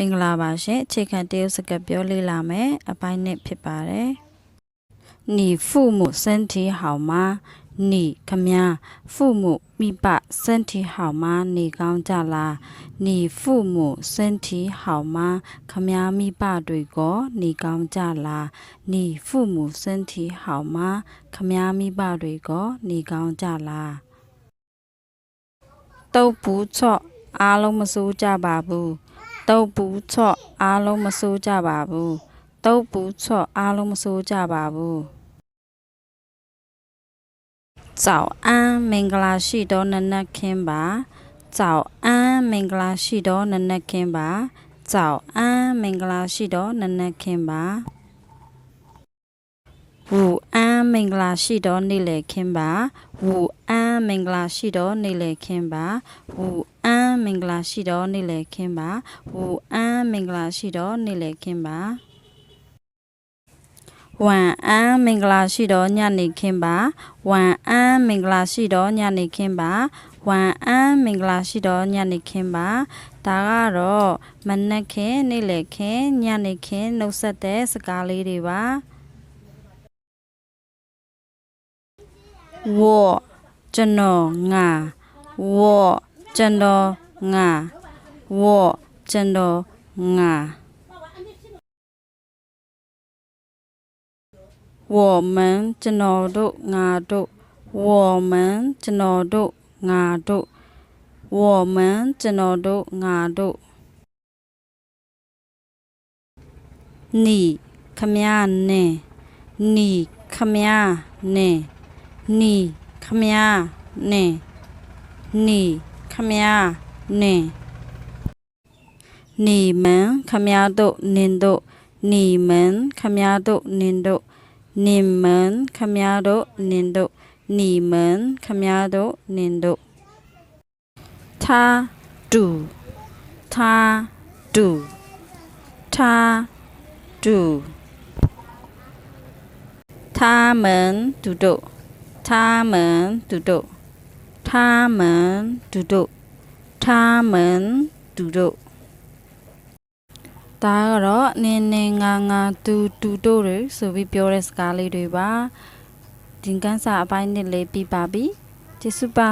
မင်္ဂလာပါရှင်အခြေခံတရုတ်စကားပြောလေ့လာမယ်အပိုင်းနှစ်ဖြစ်ပါတယ်你父母身体好吗你ခမညာ父母မိဘ身体好吗နေကောင်းကြလား你父母身体好吗ခမညာမိဘတွေကောနေကောင်းကြလား你父母身体好吗ခမညာမိဘတွေကောနေကောင်းကြလားတုတ်ဘူးချော့အားလုံးမစိုးကြပါဘူး တုတ်ပူချော့အားလုံးမစိုးကြပါဘူးတုတ်ပူချော့အားလုံးမစိုးကြပါဘူး早安မင်္ဂလာရှိသောနနက်ခင်းပါ早安မင်္ဂလာရှိသောနနက်ခင်းပါ早安မင်္ဂလာရှိသောနနက်ခင်းပါဝူအန်မင်္ဂလာရှိသောနေ့လည်ခင်းပါဝူအန်မင်္ဂလာရှိသောနေ့လည်ခင်းပါဝူအန် ် မင်္ဂလာရှိသောနေ့လည်ခင်းပါဝူအန်မင်္ဂလာရှိသောနေ့လည်ခင်းပါဝမ်အန်မင်္ဂလာရှိသောညနေခင်းပါဝမ်အန်မင်္ဂလာရှိသောညနေခင်းပါဝမ်အန်မင်္ဂလာရှိသောညနေခင်းပါဒါကတော့မနက်ခင်းနေ့လည်ခင်းညနေခင်းနှုတ်ဆက်တဲ့စကားလေးတွေပါ我ကျွန်တော်ငါ我ကျွန်တော် ငါဝော့ကျွန်တော်ငါဝော်မန်ကျွန်တော်တို့ငါတို့ဝော်မန်ကျွန်တော်တို့ငါတို့ဝော်မန်ကျွန်တော်တို့ငါတို့နီခမယာနေနီခမယာနေနီခမယာနေနီခမယာ နဲ့你们ခမရတို့နင်တို့你们ခမရတို့နင်တို့你们ခမရတို့နင်တို့你们ခမရတို့နင်တို့他တူ他တူ他တူ他们တူတို့他们တူတို့他们တူတို့ 他们တူတို့ဒါကတော့နင်းနေငါငါတူတူတို့တွေဆိုပြီးပြောတဲ့စကားလေးတွေပါဒီကန်းစာအပိုင်းနှစ်လေးပြီးပါပြီကျေးဇူးပါ